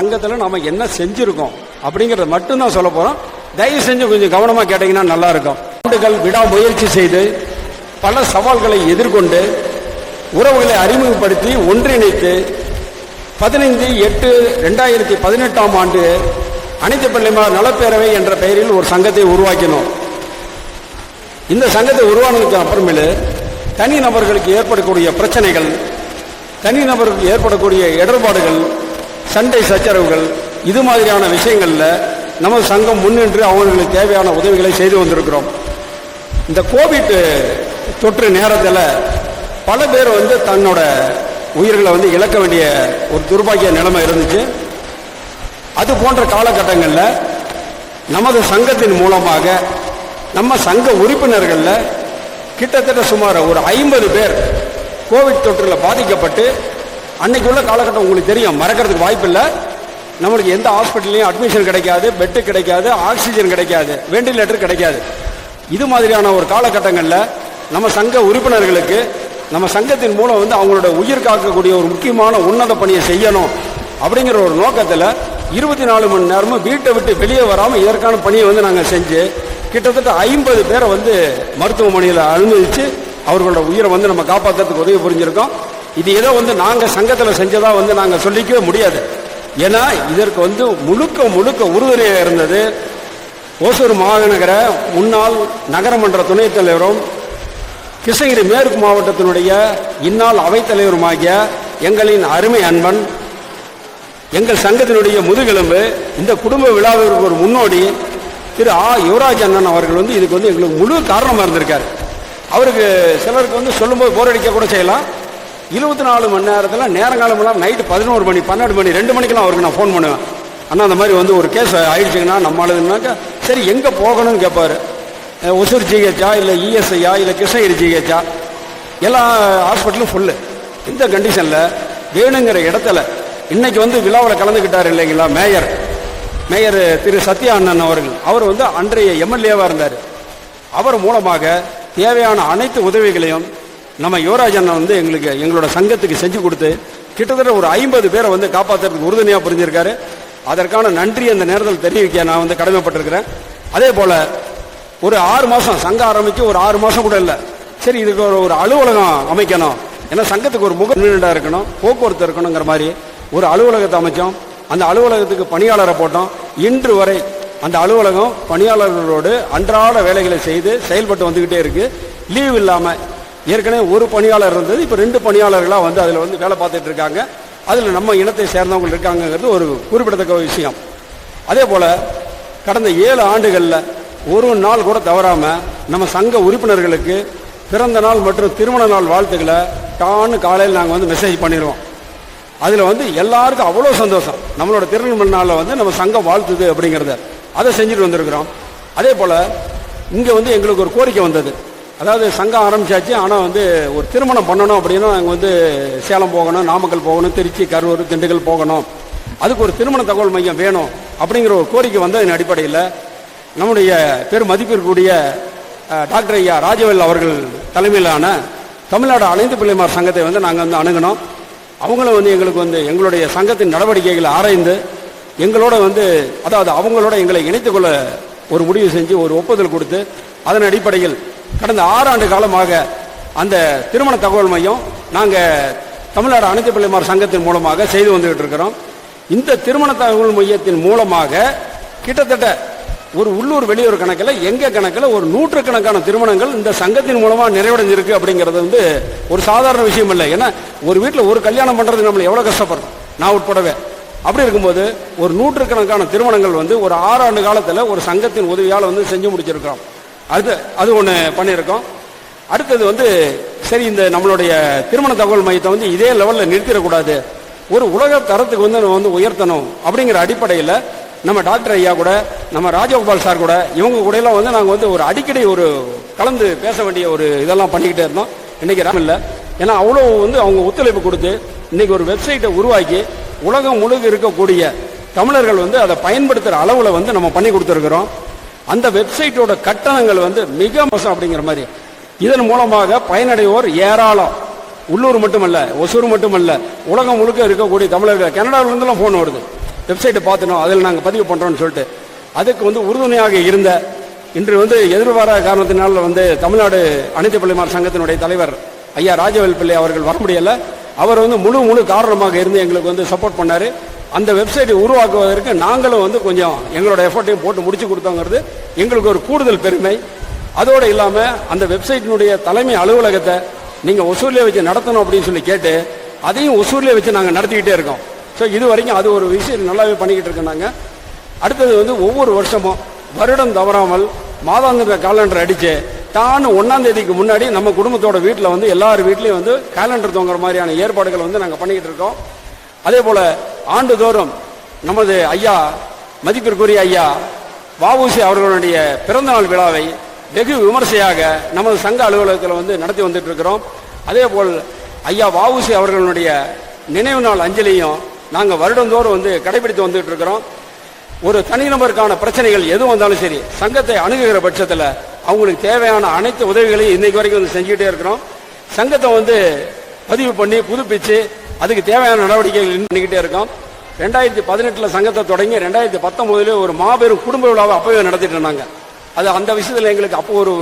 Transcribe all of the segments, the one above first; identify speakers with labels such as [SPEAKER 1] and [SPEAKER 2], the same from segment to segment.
[SPEAKER 1] சங்கத்தில் நாம் என்ன செஞ்சுருக்கோம் அப்படிங்கிறத மட்டும்தான் சொல்ல போகிறோம் தயவு செஞ்சு கொஞ்சம் கவனமாக கேட்டீங்கன்னா நல்லா இருக்கும் ஆண்டுகள் விடாமுயற்சி செய்து பல சவால்களை எதிர்கொண்டு உறவுகளை அறிமுகப்படுத்தி ஒன்றிணைத்து பதினைந்து எட்டு ரெண்டாயிரத்தி பதினெட்டாம் ஆண்டு அனைத்து பள்ளிமார் நலப்பேரவை என்ற பெயரில் ஒரு சங்கத்தை உருவாக்கினோம். இந்த சங்கத்தை உருவானதுக்கு அப்புறமேலு தனி நபர்களுக்கு ஏற்படக்கூடிய பிரச்சனைகள் தனி நபருக்கு ஏற்படக்கூடிய இடர்பாடுகள் சண்டை சச்சரவுகள் இது மாதிரியான விஷயங்களில் நம்ம சங்கம் முன்னின்று அவங்களுக்கு தேவையான உதவிகளை செய்து வந்திருக்கிறோம். இந்த கோவிட் தொற்று நேரத்தில் பல பேர் வந்து தன்னோட உயிர்களை வந்து இழக்க வேண்டிய ஒரு துர்பாகிய நிலைமை இருந்துச்சு. அது போன்ற காலகட்டங்களில் நமது சங்கத்தின் மூலமாக நம்ம சங்க உறுப்பினர்களில் கிட்டத்தட்ட சுமார் ஒரு ஐம்பது பேர் கோவிட் தொற்றில் பாதிக்கப்பட்டு அன்னைக்கு உள்ள காலகட்டம் உங்களுக்கு தெரியும். மறக்கிறதுக்கு வாய்ப்பில்லை நம்மளுக்கு எந்த ஹாஸ்பிட்டல்லையும் அட்மிஷன் கிடைக்காது பெட்டு கிடைக்காது ஆக்சிஜன் கிடைக்காது வெண்டிலேட்டர் கிடைக்காது. இது மாதிரியான ஒரு காலகட்டங்களில் நம்ம சங்க உறுப்பினர்களுக்கு நம்ம சங்கத்தின் மூலம் வந்து அவங்களோட உயிர் காக்கக்கூடிய ஒரு முக்கியமான உன்னத பணியை செய்யணும் அப்படிங்கிற ஒரு நோக்கத்தில் இருபத்தி நாலு மணி நேரமும் வீட்டை விட்டு வெளியே வராமல் இதற்கான பணியை வந்து நாங்கள் செஞ்சு கிட்டத்தட்ட ஐம்பது பேரை வந்து மருத்துவமனையில் அனுமதித்து அவர்களோட உயிரை வந்து நம்ம காப்பாற்றுறதுக்கு உதவி புரிஞ்சிருக்கோம். இது ஏதோ வந்து நாங்கள் சங்கத்தில் செஞ்சதாக வந்து நாங்கள் சொல்லிக்கவே முடியாது. ஏன்னா இதற்கு வந்து முழுக்க முழுக்க உறுதுணையாக இருந்தது ஓசூர் மாநகர முன்னாள் நகரமன்ற துணைத் தலைவரும் கிருஷ்ணகிரி மேற்கு மாவட்டத்தினுடைய இந்நாள் அவைத்தலைவருமாகிய எங்களின் அருமை அன்பன் எங்கள் சங்கத்தினுடைய முதுகெலும்பு இந்த குடும்ப விழாவிற்கு ஒரு முன்னோடி திரு ஆ. யுவராஜ் அண்ணன் அவர்கள் வந்து இதுக்கு வந்து எங்களுக்கு முழு காரணமாக இருந்திருக்கார். அவருக்கு சிலருக்கு வந்து சொல்லும்போது போர் அடிக்க கூட செய்யலாம். இருபத்தி நாலு மணி நேரத்தில் நேரங்காலமெல்லாம் நைட்டு பதினோரு மணி பன்னெண்டு மணி ரெண்டு மணிக்கெல்லாம் அவருக்கு நான் ஃபோன் பண்ணுவேன். அண்ணா அந்த மாதிரி வந்து ஒரு கேஸ் ஆயிடுச்சுங்கன்னா நம்மளுதுனாக்கா சரி எங்கே போகணும்னு கேட்பாரு ஒசூர் ஜிஹெச்சா இல்லை இஎஸ்ஐயா இல்லை கிருஷ்ணகிரி ஜிஹெச்சா எல்லா ஹாஸ்பிட்டலும் ஃபுல்லு இந்த கண்டிஷனில் வேணுங்கிற இடத்துல இன்னைக்கு வந்து விழாவில் கலந்துக்கிட்டார் இல்லைங்களா மேயர். மேயர் திரு சத்யா அண்ணன் அவர்கள். அவர் வந்து அன்றைய எம்எல்ஏவாக இருந்தார். அவர் மூலமாக தேவையான அனைத்து உதவிகளையும் நம்ம யுவராஜ் அண்ணன் வந்து எங்களுக்கு எங்களோட சங்கத்துக்கு செஞ்சு கொடுத்து கிட்டத்தட்ட ஒரு ஐம்பது பேரை வந்து காப்பாற்றுறதுக்கு உறுதுணையாக புரிஞ்சிருக்காரு. அதற்கான நன்றி அந்த நேரத்தில் தெரிவிக்க நான் வந்து கடமைப்பட்டிருக்கிறேன். அதே போல் ஒரு ஆறு மாதம் சங்கம் ஆரம்பித்து ஒரு ஆறு மாதம் கூட இல்லை. சரி இதுக்கு ஒரு ஒரு அலுவலகம் அமைக்கணும். ஏன்னா சங்கத்துக்கு ஒரு முக நின்றுடா இருக்கணும் போக்குவரத்து இருக்கணுங்கிற மாதிரி ஒரு அலுவலகத்தை அமைச்சோம். அந்த அலுவலகத்துக்கு பணியாளரை போட்டோம். இன்று வரை அந்த அலுவலகம் பணியாளர்களோடு அன்றாட வேலைகளை செய்து செயல்பட்டு வந்துக்கிட்டே இருக்குது லீவ் இல்லாமல் ஏற்கனவே ஒரு பணியாளர் இருந்தது இப்போ ரெண்டு பணியாளர்களாக வந்து அதில் வந்து வேலை பார்த்துட்டு இருக்காங்க. அதில் நம்ம இனத்தை சேர்ந்தவங்க இருக்காங்கங்கிறது ஒரு குறிப்பிடத்தக்க விஷயம். அதே போல் கடந்த ஏழு ஆண்டுகளில் ஒரு நாள் கூட தவறாமல் நம்ம சங்க உறுப்பினர்களுக்கு பிறந்த நாள் மற்றும் திருமண நாள் வாழ்த்துக்களை டான்னு காலையில் நாங்கள் வந்து மெசேஜ் பண்ணிடுவோம் அதில் வந்து எல்லாருக்கும் அவ்வளோ சந்தோஷம். நம்மளோட திருநெல்வேலி நாளில் வந்து நம்ம சங்கம் வாழ்த்துது அப்படிங்கிறத. அதை செஞ்சுட்டு வந்திருக்கிறோம். அதே போல் இங்கே வந்து எங்களுக்கு ஒரு கோரிக்கை வந்தது. அதாவது சங்கம் ஆரம்பிச்சாச்சு ஆனால் வந்து ஒரு திருமணம் பண்ணணும் அப்படின்னா நாங்கள் வந்து சேலம் போகணும் நாமக்கல் போகணும் திருச்சி கரூர் திண்டுக்கல் போகணும். அதுக்கு ஒரு திருமண தகவல் மையம் வேணும் அப்படிங்கிற ஒரு கோரிக்கை வந்ததன் அடிப்படையில். நம்முடைய பெரும் மதிப்பிற்குரிய டாக்டர் ஐயா ராஜவேல் அவர்கள் தலைமையிலான தமிழ்நாடு அனைத்து பிள்ளைமார் சங்கத்தை வந்து நாங்கள் வந்து அணுகினோம் அவங்களும் வந்து எங்களுக்கு வந்து எங்களுடைய சங்கத்தின் நடவடிக்கைகளை ஆராய்ந்து எங்களோட வந்து அதாவது அவங்களோட எங்களை இணைத்துக்கொள்ள ஒரு முடிவு செஞ்சு ஒரு ஒப்புதல் கொடுத்து அதன் அடிப்படையில் கடந்த ஆறாண்டு காலமாக அந்த திருமண தகவல் மையம் நாங்கள் தமிழ்நாடு அனைத்து பிள்ளைமார் சங்கத்தின் மூலமாக செய்து வந்துகிட்டு இருக்கிறோம். இந்த திருமண தகவல் மையத்தின் மூலமாக கிட்டத்தட்ட ஒரு உள்ளூர் வெளியூர் கணக்கில் எங்கள் கணக்கில் ஒரு நூற்றுக்கணக்கான திருமணங்கள் இந்த சங்கத்தின் மூலமாக நிறைவடைஞ்சிருக்கு அப்படிங்கிறது வந்து ஒரு சாதாரண விஷயம் இல்லை. ஏன்னா ஒரு வீட்டில் ஒரு கல்யாணம் பண்ணுறது நம்மளை எவ்வளோ கஷ்டப்படுறோம் நான் உட்படவே. அப்படி இருக்கும்போது ஒரு நூற்றுக்கணக்கான திருமணங்கள் வந்து ஒரு ஆறாண்டு காலத்தில் ஒரு சங்கத்தின் உதவியால் வந்து செஞ்சு முடிச்சிருக்கிறோம். அது அது ஒன்று பண்ணியிருக்கோம். அடுத்தது வந்து சரி இந்த நம்மளுடைய திருமண தகவல் மையத்தை வந்து இதே லெவலில் நிறுத்திடக்கூடாது. ஒரு உலக தரத்துக்கு வந்து நம்ம வந்து உயர்த்தணும் அப்படிங்கிற அடிப்படையில் நம்ம டாக்டர் ஐயா கூட நம்ம ராஜகோபால் சார் கூட இவங்க கூடலாம் வந்து நாங்கள் வந்து ஒரு அடிக்கடி ஒரு கலந்து பேச வேண்டிய ஒரு இதெல்லாம் பண்ணிக்கிட்டே இருந்தோம். இன்னைக்கு ராம் இல்லை. ஏன்னா அவ்வளோ வந்து அவங்க ஒத்துழைப்பு கொடுத்து இன்னைக்கு ஒரு வெப்சைட்டை உருவாக்கி உலகம் முழுக்க இருக்கக்கூடிய தமிழர்கள் வந்து அதை பயன்படுத்துகிற அளவில் வந்து நம்ம பண்ணி கொடுத்துருக்குறோம். அந்த வெப்சைட்டோட கட்டணங்கள் வந்து மிக மோசம் அப்படிங்கிற மாதிரி. இதன் மூலமாக பயனடைவோர் ஏராளம். உள்ளூர் மட்டுமல்ல ஒசூர் மட்டுமல்ல உலகம் முழுக்க இருக்கக்கூடிய தமிழர்கள் கனடாவிலிருந்துலாம் ஃபோன் வருது. வெப்சைட்டை பார்த்துனோம் அதில் நாங்கள் பதிவு பண்ணுறோம்னு சொல்லிட்டு. அதுக்கு வந்து உறுதுணையாக இருந்த இன்று வந்து எதிர்பாராத காரணத்தினால் வந்து தமிழ்நாடு அனைத்து பள்ளிமார் சங்கத்தினுடைய தலைவர் ஐயா ராஜவேல் பிள்ளை அவர்கள் வர முடியலை. அவர் வந்து முழு முழு காரணமாக இருந்து எங்களுக்கு வந்து சப்போர்ட் பண்ணார். அந்த வெப்சைட்டை உருவாக்குவதற்கு நாங்களும் வந்து கொஞ்சம் எங்களோட எஃபர்ட்டையும் போட்டு முடிச்சு கொடுத்தோங்கிறது எங்களுக்கு ஒரு கூடுதல் பெருமை. அதோடு இல்லாமல் அந்த வெப்சைட்டினுடைய தலைமை அலுவலகத்தை நீங்கள் ஒசூர்லேயே வச்சு நடத்தணும் அப்படின்னு சொல்லி கேட்டு அதையும் ஒசூர்லேயே வச்சு நாங்கள் நடத்திக்கிட்டே இருக்கோம். ஸோ இது வரைக்கும் அது ஒரு விஷயம் நல்லாவே பண்ணிக்கிட்டு இருக்கோம் நாங்கள் அடுத்தது வந்து ஒவ்வொரு வருஷமும் வருடம் தவறாமல் மாதாந்திர காலண்டர் அடிச்சு தான் ஒன்றாம் தேதிக்கு முன்னாடி நம்ம குடும்பத்தோட வீட்டில் வந்து எல்லார் வீட்லேயும் வந்து கேலண்டர் தொங்குற மாதிரியான ஏற்பாடுகள் வந்து நாங்கள் பண்ணிக்கிட்டு இருக்கோம். அதே போல் ஆண்டுதோறும் நமது ஐயா மதிப்பிற்குரிய ஐயா வாவூசி அவர்களுடைய பிறந்தநாள் விழாவை வெகு விமர்சையாக நமது சங்க அலுவலகத்தில் வந்து நடத்தி வந்துட்டு இருக்கிறோம் அதே போல் ஐயா வாவூசி அவர்களுடைய நினைவு நாள் அஞ்சலியும் நாங்கள் வருடந்தோறும் வந்து கடைபிடித்து வந்துட்டு இருக்கிறோம் ஒரு தனிநபருக்கான பிரச்சனைகள் எது வந்தாலும் சரி சங்கத்தை அணுகுகிற பட்சத்தில் அவங்களுக்கு தேவையான அனைத்து உதவிகளையும் இன்னைக்கு வரைக்கும் வந்து செஞ்சுக்கிட்டே இருக்கிறோம். சங்கத்தை வந்து பதிவு பண்ணி புதுப்பிச்சு அதுக்கு தேவையான நடவடிக்கைகள் பண்ணிக்கிட்டே இருக்கோம். ரெண்டாயிரத்தி பதினெட்டில் சங்கத்தை தொடங்கி ரெண்டாயிரத்தி பத்தொம்போதுல ஒரு மாபெரும் குடும்ப விழாவை அப்பவே நடத்திட்டு இருந்தாங்க. அது அந்த விஷயத்தில் எங்களுக்கு அப்போ ஒரு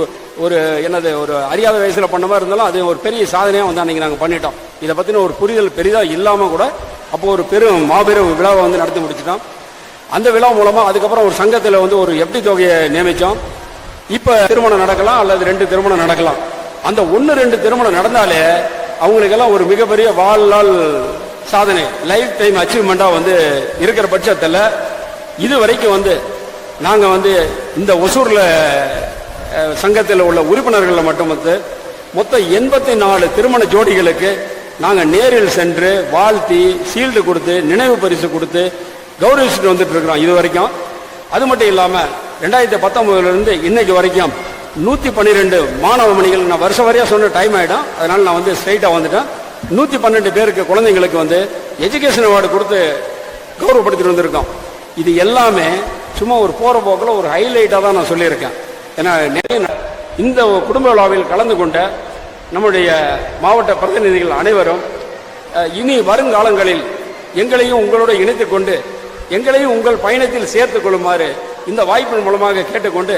[SPEAKER 1] ஒரு என்னது ஒரு அறியாத வயசில் பண்ண மாதிரி இருந்தாலும் அது ஒரு பெரிய சாதனையாக வந்து அன்றைக்கி நாங்கள் பண்ணிட்டோம். இதை பற்றின ஒரு புரிதல் பெரிதாக இல்லாமல் கூட அப்போ ஒரு பெரும் மாபெரும் விழாவை வந்து நடத்தி முடிச்சிட்டோம். அந்த விழா மூலமாக அதுக்கப்புறம் ஒரு சங்கத்தில் வந்து ஒரு எப்படி தொகையை நியமிச்சோம். இப்போ திருமணம் நடக்கலாம் அல்லது ரெண்டு திருமணம் நடக்கலாம். அந்த ஒன்று ரெண்டு திருமணம் நடந்தாலே அவங்களுக்கெல்லாம் ஒரு மிகப்பெரிய வாழ்நாள் சாதனை. லைஃப் டைம் அச்சீவ்மெண்ட்டாக வந்து இருக்கிற பட்சத்தில் இது வரைக்கும் வந்து நாங்கள் வந்து இந்த ஒசூரில் சங்கத்தில் உள்ள உறுப்பினர்களை மட்டும் வந்து மொத்தம் எண்பத்தி நாலு திருமண ஜோடிகளுக்கு நாங்கள் நேரில் சென்று வாழ்த்தி சீல்டு கொடுத்து நினைவு பரிசு கொடுத்து கௌரவிச்சுட்டு வந்துட்டு இருக்கிறோம் இது வரைக்கும் அது மட்டும் இல்லாமல் ரெண்டாயிரத்தி பத்தொன்பதுலேருந்து இன்னைக்கு வரைக்கும் நூற்றி பன்னிரெண்டு மாணவ மணிகள். நான் வருஷம் வரையா சொன்ன டைம் ஆகிடும் அதனால நான் வந்து ஸ்ட்ரைட்டாக வந்துட்டேன். நூற்றி பன்னெண்டு பேருக்கு குழந்தைங்களுக்கு வந்து எஜுகேஷன் அவார்டு கொடுத்து கௌரவப்படுத்திட்டு வந்திருக்கோம். இது எல்லாமே சும்மா ஒரு போகிற போக்கில் ஒரு ஹைலைட்டாக தான் நான் சொல்லியிருக்கேன். ஏன்னா நிறைய இந்த குடும்ப விழாவில் கலந்து கொண்ட நம்முடைய மாவட்ட பிரதிநிதிகள் அனைவரும் இனி வருங்காலங்களில் எங்களையும் உங்களோட இணைத்துக்கொண்டு எங்களையும் உங்கள் பயணத்தில் சேர்த்துக் கொள்ளுமாறு இந்த வாய்ப்பின் மூலமாக கேட்டுக்கொண்டு